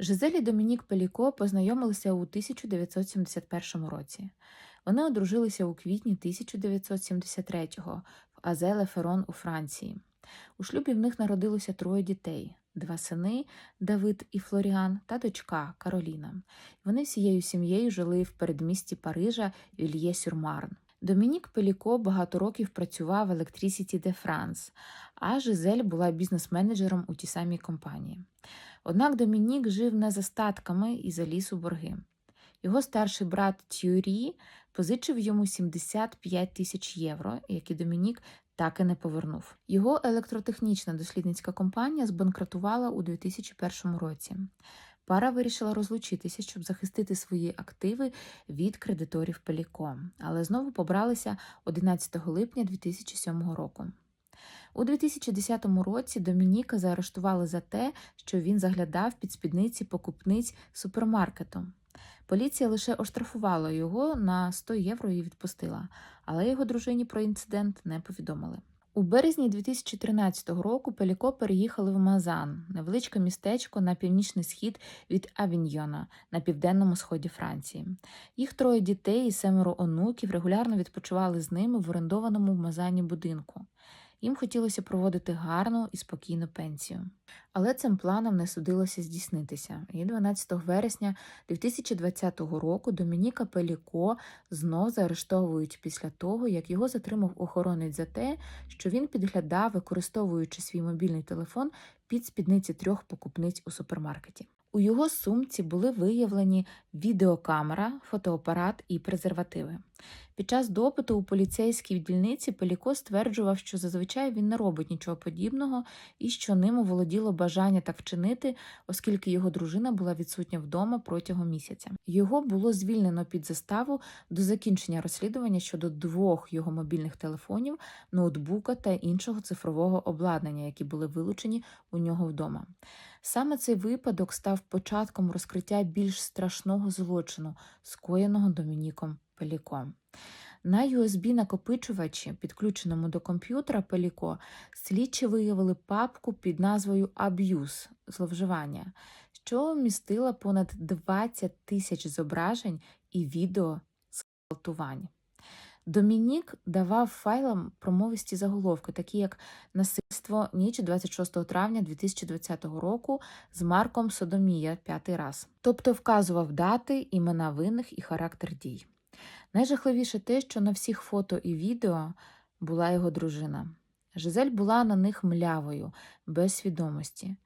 Жизель Домінік Пеліко познайомилися у 1971 році. Вони одружилися у квітні 1973-го в Азеле Ферон у Франції. У шлюбі в них народилося троє дітей: два сини Давид і Флоріан та дочка Кароліна. Вони всією сім'єю жили в передмісті Парижа Вільє-Сюрмарн. Домінік Пеліко багато років працював в Electricity de France, а Жизель була бізнес-менеджером у тій самій компанії. Однак Домінік жив не за статками і заліз у борги. Його старший брат Тюрі позичив йому 75 тисяч євро, які Домінік так і не повернув. Його електротехнічна дослідницька компанія збанкрутувала у 2001 році. Пара вирішила розлучитися, щоб захистити свої активи від кредиторів Пеліко, але знову побралися 11 липня 2007 року. У 2010 році Домініка заарештували за те, що він заглядав під спідниці покупниць супермаркету. Поліція лише оштрафувала його на 100 євро і відпустила, але його дружині про інцидент не повідомили. У березні 2013 року Пеліко переїхали в Мазан, невеличке містечко на північний схід від Авіньйона на південному сході Франції. Їх троє дітей і семеро онуків регулярно відпочивали з ними в орендованому в Мазані будинку. Їм хотілося проводити гарну і спокійну пенсію. Але цим планом не судилося здійснитися. І 12 вересня 2020 року Домініка Пеліко знов заарештовують після того, як його затримав охоронець за те, що він підглядав, використовуючи свій мобільний телефон під спідниці трьох покупниць у супермаркеті. У його сумці були виявлені відеокамера, фотоапарат і презервативи. Під час допиту у поліцейській дільниці Пеліко стверджував, що зазвичай він не робить нічого подібного і що ним оволоділо бажання так вчинити, оскільки його дружина була відсутня вдома протягом місяця. Його було звільнено під заставу до закінчення розслідування щодо двох його мобільних телефонів, ноутбука та іншого цифрового обладнання, які були вилучені у нього вдома. Саме цей випадок став початком розкриття більш страшного злочину, скоєного Домініком Пеліком. На USB-накопичувачі, підключеному до комп'ютера Пеліко, слідчі виявили папку під назвою Аб'юз зловживання, що містила понад 20 тисяч зображень і відео з гвалтувань. Домінік давав файлам промовисті заголовки, такі як насильство ніч 26 травня 2020 року з Марком Содомія п'ятий раз, тобто вказував дати, імена винних і характер дій. Найжахливіше те, що на всіх фото і відео була його дружина. Жизель була на них млявою, без свідомості.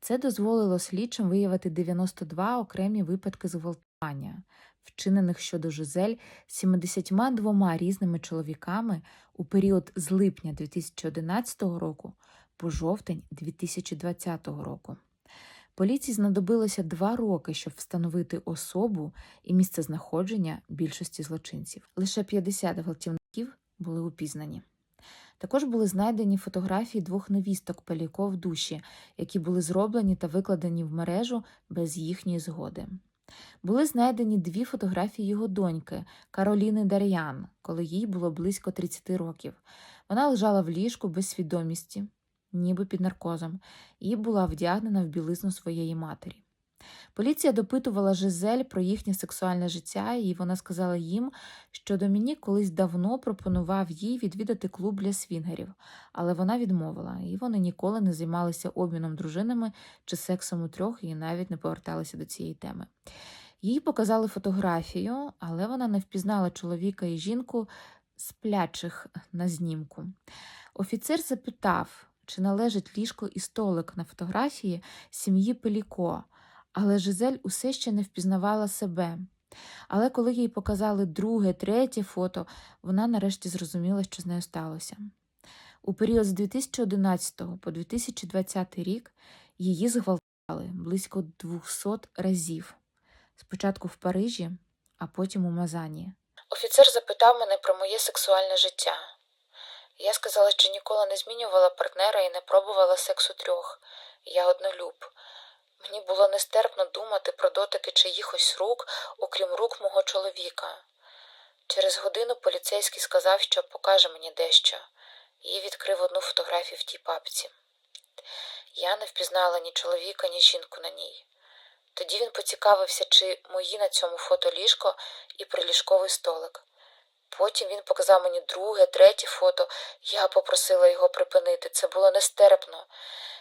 Це дозволило слідчим виявити 92 окремі випадки зґвалтування, вчинених щодо Жизель 72 різними чоловіками у період з липня 2011 року по жовтень 2020 року. Поліції знадобилося два роки, щоб встановити особу і місце знаходження більшості злочинців. Лише 50 гвалтівників були упізнані. Також були знайдені фотографії двох невісток Пеліко в душі, які були зроблені та викладені в мережу без їхньої згоди. Були знайдені дві фотографії його доньки Кароліни Дар'ян, коли їй було близько 30 років. Вона лежала в ліжку без свідомості, ніби під наркозом, і була вдягнена в білизну своєї матері. Поліція допитувала Жизель про їхнє сексуальне життя, і вона сказала їм, що Домінік колись давно пропонував їй відвідати клуб для свінгерів, але вона відмовила, і вони ніколи не займалися обміном дружинами чи сексом у трьох і навіть не поверталися до цієї теми. Їй показали фотографію, але вона не впізнала чоловіка і жінку сплячих на знімку. Офіцер запитав, чи належить ліжко і столик на фотографії сім'ї Пеліко, але Жизель усе ще не впізнавала себе. Але коли їй показали друге, третє фото, вона нарешті зрозуміла, що з нею сталося. У період з 2011 по 2020 рік її зґвалтували близько 200 разів. Спочатку в Парижі, а потім у Мазані. Офіцер запитав мене про моє сексуальне життя. Я сказала, що ніколи не змінювала партнера і не пробувала сексу трьох. Я однолюб. Мені було нестерпно думати про дотики чиїхось рук, окрім рук мого чоловіка. Через годину поліцейський сказав, що покаже мені дещо, і відкрив одну фотографію в тій папці. Я не впізнала ні чоловіка, ні жінку на ній. Тоді він поцікавився, чи мої на цьому фото ліжко і приліжковий столик. Потім він показав мені друге, третє фото. Я попросила його припинити. Це було нестерпно.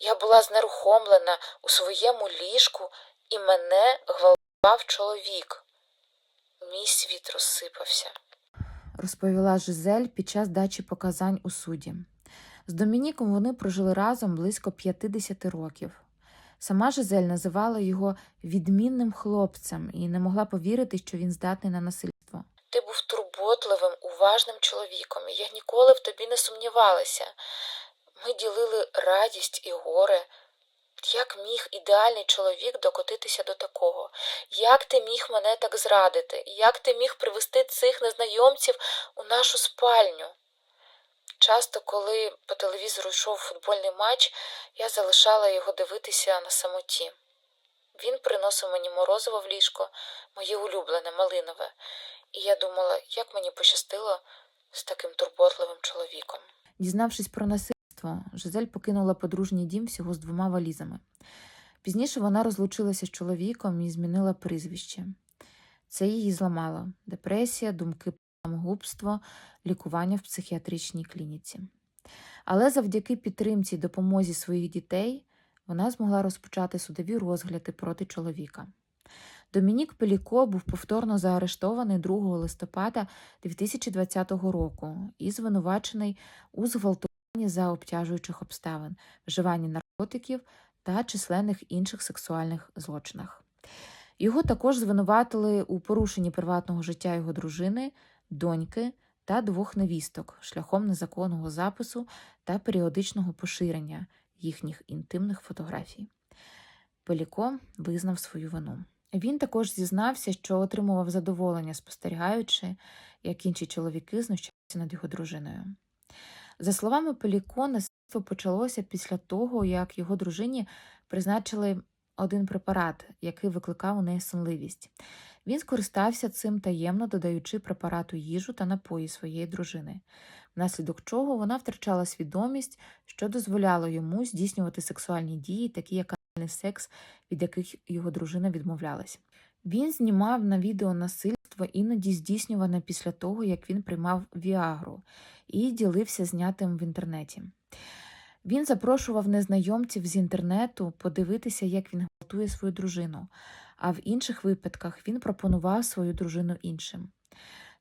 Я була знерухомлена у своєму ліжку, і мене гвалтував чоловік. Мій світ розсипався. Розповіла Жизель під час дачі показань у суді. З Домініком вони прожили разом близько 50 років. Сама Жизель називала його відмінним хлопцем і не могла повірити, що він здатний на насильство. Ти був турботливим, уважним чоловіком, і я ніколи в тобі не сумнівалася. Ми ділили радість і горе. Як міг ідеальний чоловік докотитися до такого? Як ти міг мене так зрадити? Як ти міг привести цих незнайомців у нашу спальню? Часто, коли по телевізору йшов футбольний матч, я залишала його дивитися на самоті. Він приносив мені морозиво в ліжко, моє улюблене, малинове, і я думала, як мені пощастило з таким турботливим чоловіком. Дізнавшись про насильство, Жизель покинула подружній дім всього з двома валізами. Пізніше вона розлучилася з чоловіком і змінила прізвище. Це її зламало депресія, думки самогубство, лікування в психіатричній клініці. Але завдяки підтримці й допомозі своїх дітей вона змогла розпочати судові розгляди проти чоловіка. Домінік Пеліко був повторно заарештований 2 листопада 2020 року і звинувачений у зґвалтуванні за обтяжуючих обставин, вживанні наркотиків та численних інших сексуальних злочинах. Його також звинуватили у порушенні приватного життя його дружини, доньки та двох невісток шляхом незаконного запису та періодичного поширення їхніх інтимних фотографій. Пеліко визнав свою вину. Він також зізнався, що отримував задоволення, спостерігаючи, як інші чоловіки знущаються над його дружиною. За словами Пеліко, насильство почалося після того, як його дружині призначили один препарат, який викликав у неї сонливість. Він скористався цим таємно, додаючи препарату їжу та напої своєї дружини, внаслідок чого вона втрачала свідомість, що дозволяло йому здійснювати сексуальні дії, такі як секс, від яких його дружина відмовлялась. Він знімав на відео насильство, іноді здійснюване після того, як він приймав Віагру, і ділився знятим в інтернеті. Він запрошував незнайомців з інтернету подивитися, як він гвалтує свою дружину, а в інших випадках він пропонував свою дружину іншим.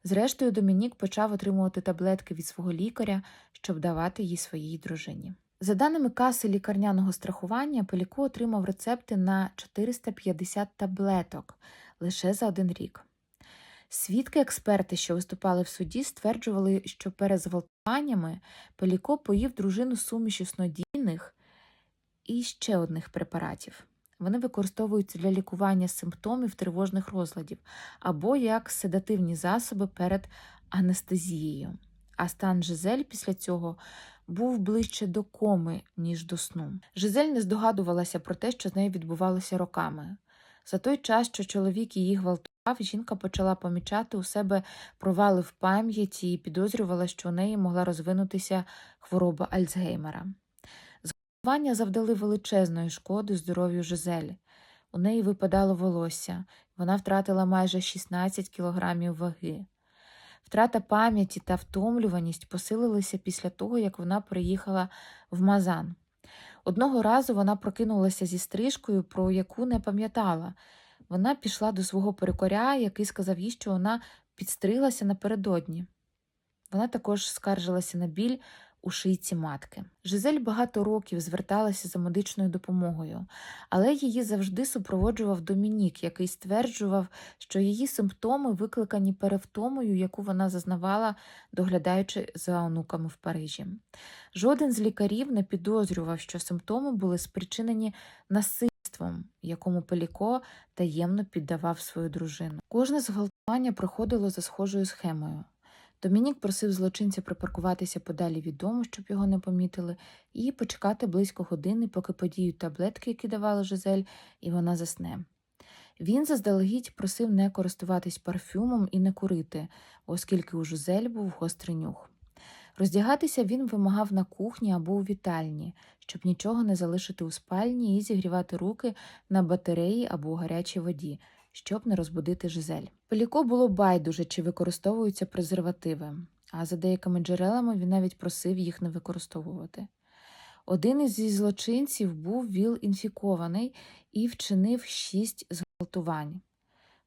Зрештою, Домінік почав отримувати таблетки від свого лікаря, щоб давати їй своїй дружині. За даними каси лікарняного страхування, Пеліко отримав рецепти на 450 таблеток лише за один рік. Свідки експерти, що виступали в суді, стверджували, що перед зґвалтуваннями Пеліко поїв дружину сумішю снодійних і ще одних препаратів. Вони використовуються для лікування симптомів тривожних розладів або як седативні засоби перед анестезією. А стан Жизель після цього був ближче до коми, ніж до сну. Жизель не здогадувалася про те, що з нею відбувалося роками. За той час, що чоловік її гвалтував, жінка почала помічати у себе провали в пам'яті і підозрювала, що у неї могла розвинутися хвороба Альцгеймера. Зґвалтування завдали величезної шкоди здоров'ю Жизелі. У неї випадало волосся, вона втратила майже 16 кілограмів ваги. Втрата пам'яті та втомлюваність посилилися після того, як вона приїхала в Мазан. Одного разу вона прокинулася зі стрижкою, про яку не пам'ятала. Вона пішла до свого перекоря, який сказав їй, що вона підстриглася напередодні. Вона також скаржилася на біль у шийці матки. Жизель багато років зверталася за медичною допомогою, але її завжди супроводжував Домінік, який стверджував, що її симптоми викликані перевтомою, яку вона зазнавала, доглядаючи за онуками в Парижі. Жоден з лікарів не підозрював, що симптоми були спричинені насильством, якому Пеліко таємно піддавав свою дружину. Кожне зґвалтування проходило за схожою схемою. Домінік просив злочинця припаркуватися подалі від дому, щоб його не помітили, і почекати близько години, поки подіють таблетки, які давала Жизель, і вона засне. Він заздалегідь просив не користуватись парфюмом і не курити, оскільки у Жизель був гострий нюх. Роздягатися він вимагав на кухні або у вітальні, щоб нічого не залишити у спальні і зігрівати руки на батареї або у гарячій воді, щоб не розбудити Жизель. Пеліко було байдуже, чи використовуються презервативи, а за деякими джерелами він навіть просив їх не використовувати. Один із злочинців був ВІЛ-інфікований і вчинив шість зґвалтувань.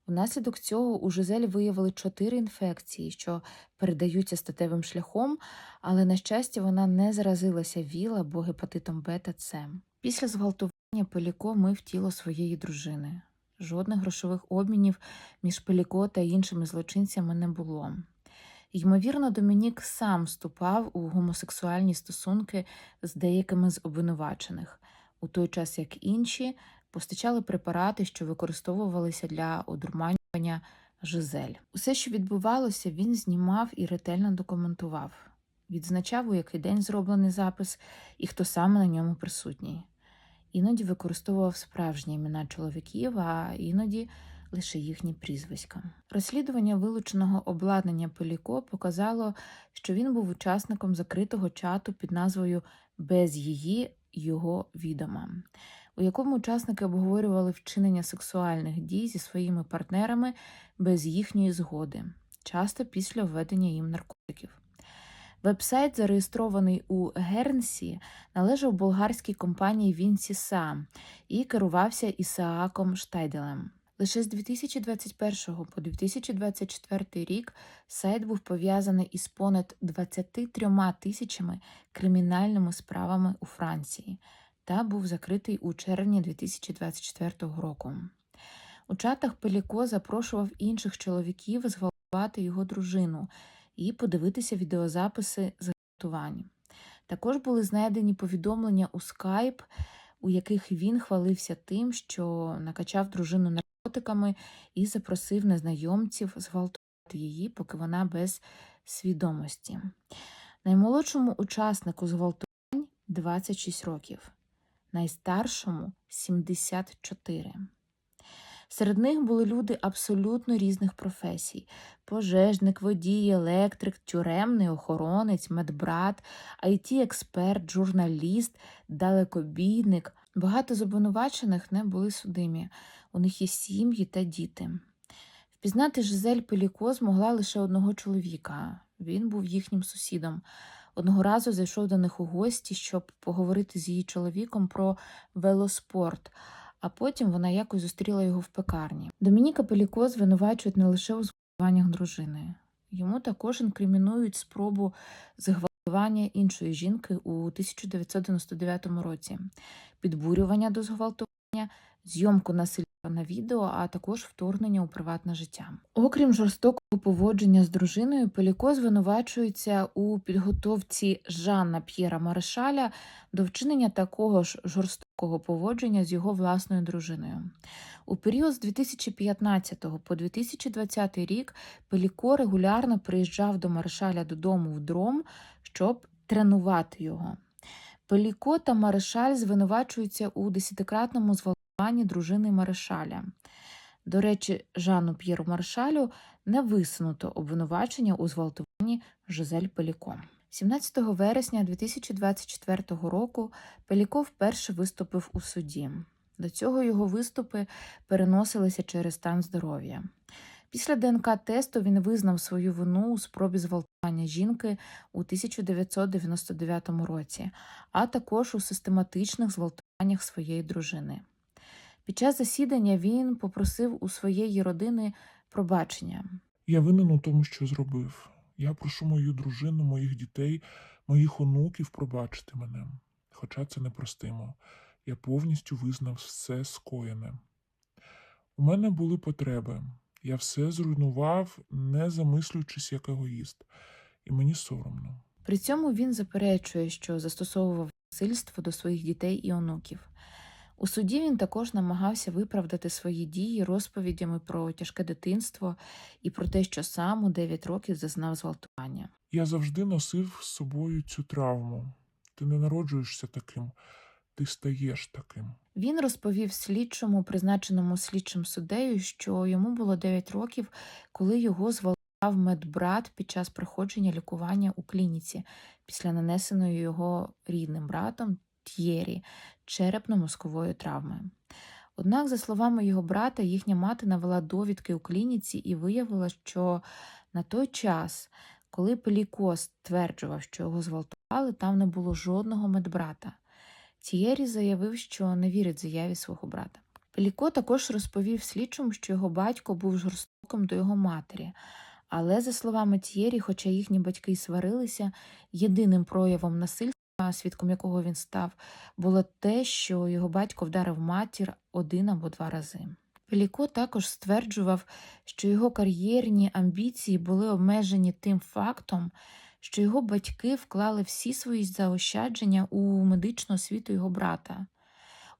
Внаслідок цього у Жизель виявили чотири інфекції, що передаються статевим шляхом, але, на щастя, вона не заразилася ВІЛ або гепатитом Б та С. Після зґвалтування Пеліко мив тіло своєї дружини. Жодних грошових обмінів між Пеліко та іншими злочинцями не було. Ймовірно, Домінік сам вступав у гомосексуальні стосунки з деякими з обвинувачених, у той час як інші постачали препарати, що використовувалися для одурманювання Жизель. Усе, що відбувалося, він знімав і ретельно документував, відзначав, у який день зроблений запис і хто саме на ньому присутній. Іноді використовував справжні імена чоловіків, а іноді лише їхні прізвиська. Розслідування вилученого обладнання Пеліко показало, що він був учасником закритого чату під назвою Без її його відома, у якому учасники обговорювали вчинення сексуальних дій зі своїми партнерами без їхньої згоди, часто після введення їм наркотиків. Вебсайт, зареєстрований у Гернсі, належав болгарській компанії Вінсіса і керувався Ісааком Штайделем. Лише з 2021 по 2024 рік сайт був пов'язаний із понад 23 тисячами кримінальними справами у Франції та був закритий у червні 2024 року. У чатах Пеліко запрошував інших чоловіків зґвалтувати його дружину і подивитися відеозаписи зґвалтувань. Також були знайдені повідомлення у Skype, у яких він хвалився тим, що накачав дружину наркотиками і запросив незнайомців зґвалтувати її, поки вона без свідомості. Наймолодшому учаснику зґвалтувань 26 років, найстаршому 74. Серед них були люди абсолютно різних професій: пожежник, водій, електрик, тюремний охоронець, медбрат, it експерт журналіст, далекобійник. Багато з не були судимі, у них є сім'ї та діти. Впізнати Жизель Пеліко змогла лише одного чоловіка. Він був їхнім сусідом. Одного разу зайшов до них у гості, щоб поговорити з її чоловіком про велоспорт а потім вона якось зустріла його в пекарні. Домініка Пеліко звинувачують не лише у зґвалтуваннях дружини. Йому також інкримінують спробу зґвалтування іншої жінки у 1999 році, підбурювання до зґвалтування, зйомку насильства на відео, а також вторгнення у приватне життя. Окрім жорстокого поводження з дружиною, Пеліко звинувачується у підготовці Жанна П'єра Марешаля до вчинення такого ж жорстокого поводження з його власною дружиною. У період з 2015 по 2020 рік Пеліко регулярно приїжджав до Марешаля додому в дром, щоб тренувати його. Пеліко та Марешаль звинувачуються у десятикратному зґвалтуванні дружини Марешаля. До речі, Жанну П'єру Маршалю не висунуто обвинувачення у зґвалтуванні Жизель Пеліко. 17 вересня 2024 року Пеліко вперше виступив у суді. До цього його виступи переносилися через стан здоров'я. Після ДНК-тесту він визнав свою вину у спробі зґвалтування жінки у 1999 році, а також у систематичних зґвалтуваннях своєї дружини. Під час засідання він попросив у своєї родини пробачення. Я винен у тому, що зробив. Я прошу мою дружину, моїх дітей, моїх онуків пробачити мене. Хоча це непростимо. Я повністю визнав все скоєне. У мене були потреби. Я все зруйнував, не замислюючись як егоїст, і мені соромно. При цьому він заперечує, що застосовував насильство до своїх дітей і онуків. У суді він також намагався виправдати свої дії розповідями про тяжке дитинство і про те, що сам у 9 років зазнав зґвалтування. Я завжди носив з собою цю травму. Ти не народжуєшся таким, ти стаєш таким. Він розповів слідчому, призначеному слідчим суддею, що йому було 9 років, коли його зґвалтував медбрат під час проходження лікування у клініці після нанесеної його рідним братом Т'єрі черепно-мозкової травми. Однак, за словами його брата, їхня мати навела довідки у клініці і виявила, що на той час, коли Пеліко стверджував, що його зґвалтували, там не було жодного медбрата. Тієрі заявив, що не вірить заяві свого брата. Пеліко також розповів слідчому, що його батько був жорстоким до його матері. Але, за словами Тієрі, хоча їхні батьки сварилися, єдиним проявом насильства, свідком якого він став, було те, що його батько вдарив матір один або два рази. Пеліко також стверджував, що його кар'єрні амбіції були обмежені тим фактом, що його батьки вклали всі свої заощадження у медичну освіту його брата.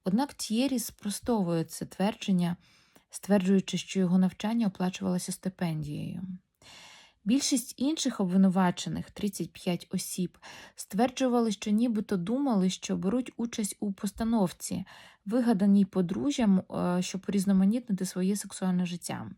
Однак Т'єрі спростовує це твердження, стверджуючи, що його навчання оплачувалося стипендією. Більшість інших обвинувачених, 35 осіб, стверджували, що нібито думали, що беруть участь у постановці, вигаданій подружжям, е, щоб урізноманітнити своє сексуальне життя.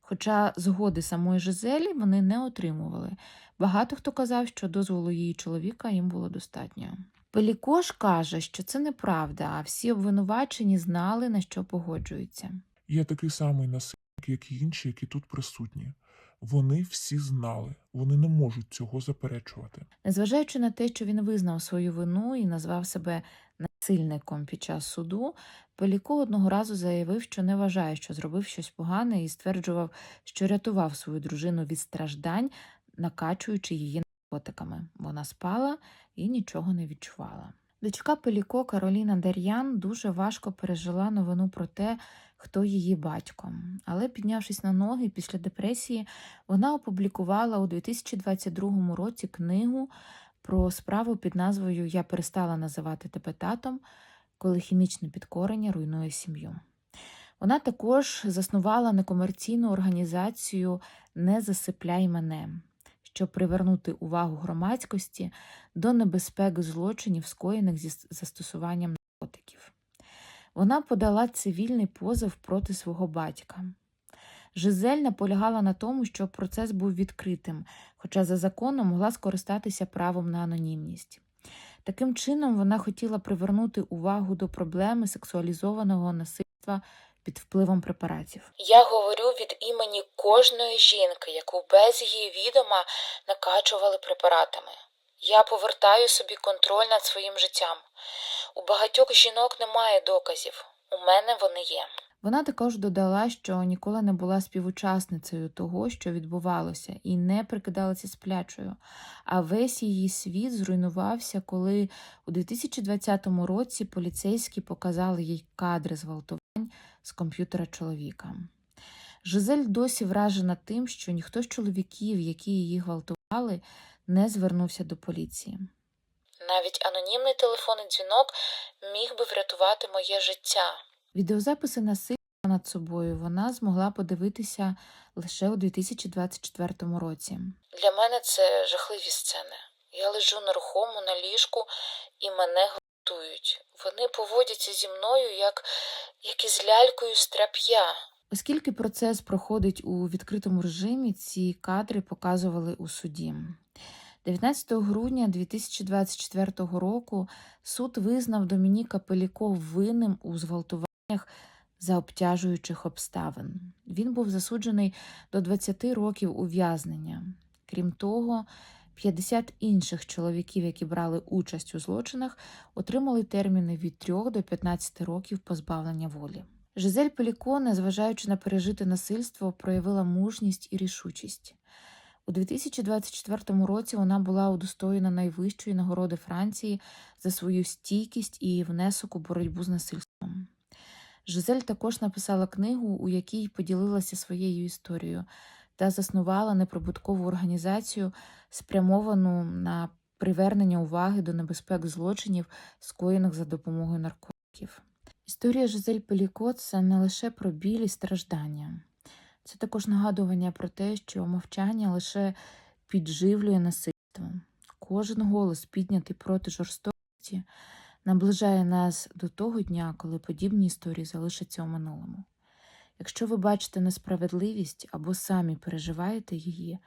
Хоча згоди самої Жизелі вони не отримували. Багато хто казав, що дозволу її чоловіка їм було достатньо. Пелікош каже, що це неправда, а всі обвинувачені знали, на що погоджуються. Я такий самий насильник, як і інші, які тут присутні. Вони всі знали, вони не можуть цього заперечувати. Незважаючи на те, що він визнав свою вину і назвав себе насильником під час суду, Пеліко одного разу заявив, що не вважає, що зробив щось погане, і стверджував, що рятував свою дружину від страждань, накачуючи її наркотиками. Вона спала і нічого не відчувала. Дочка Пеліко Кароліна Дар'ян дуже важко пережила новину про те, хто її батько. Але, піднявшись на ноги після депресії, вона опублікувала у 2022 році книгу про справу під назвою Я перестала називати тебе татом, коли хімічне підкорення руйнує сім'ю. Вона також заснувала некомерційну організацію Не засипляй мене, щоб привернути увагу громадськості до небезпек злочинів, скоєних зі застосуванням. Вона подала цивільний позов проти свого батька. Жизель наполягала на тому, щоб процес був відкритим, хоча за законом могла скористатися правом на анонімність. Таким чином, вона хотіла привернути увагу до проблеми сексуалізованого насильства під впливом препаратів. Я говорю від імені кожної жінки, яку без її відома накачували препаратами. Я повертаю собі контроль над своїм життям. У багатьох жінок немає доказів. У мене вони є. Вона також додала, що ніколи не була співучасницею того, що відбувалося, і не прикидалася сплячою. А весь її світ зруйнувався, коли у 2020 році поліцейські показали їй кадри зґвалтувань з комп'ютера чоловіка. Жизель досі вражена тим, що ніхто з чоловіків, які її гвалтували, не звернувся до поліції. Навіть анонімний телефонний дзвінок міг би врятувати моє життя. Відеозаписи насильства над собою вона змогла подивитися лише у 2024 році. Для мене це жахливі сцени. Я лежу нерухомо на ліжку і мене готують. Вони поводяться зі мною як, як із лялькою з тряп'я. Оскільки процес проходить у відкритому режимі, ці кадри показували у суді. 19 грудня 2024 року суд визнав Домініка Пеліко винним у зґвалтуваннях за обтяжуючих обставин. Він був засуджений до 20 років ув'язнення. Крім того, 50 інших чоловіків, які брали участь у злочинах, отримали терміни від 3 до 15 років позбавлення волі. Жизель Пеліко, незважаючи на пережите насильство, проявила мужність і рішучість. У 2024 році вона була удостоєна найвищої нагороди Франції за свою стійкість і внесок у боротьбу з насильством. Жизель також написала книгу, у якій поділилася своєю історією та заснувала неприбуткову організацію, спрямовану на привернення уваги до небезпек злочинів, скоєних за допомогою наркотиків. Історія Жизель Пеліко це не лише про біль і страждання. Це також нагадування про те, що мовчання лише підживлює насильство. Кожен голос, піднятий проти жорстокості, наближає нас до того дня, коли подібні історії залишаться у минулому. Якщо ви бачите несправедливість або самі переживаєте її,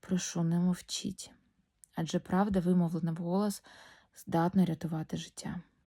прошу, не мовчіть. Адже правда, вимовлена вголос, здатна рятувати життя.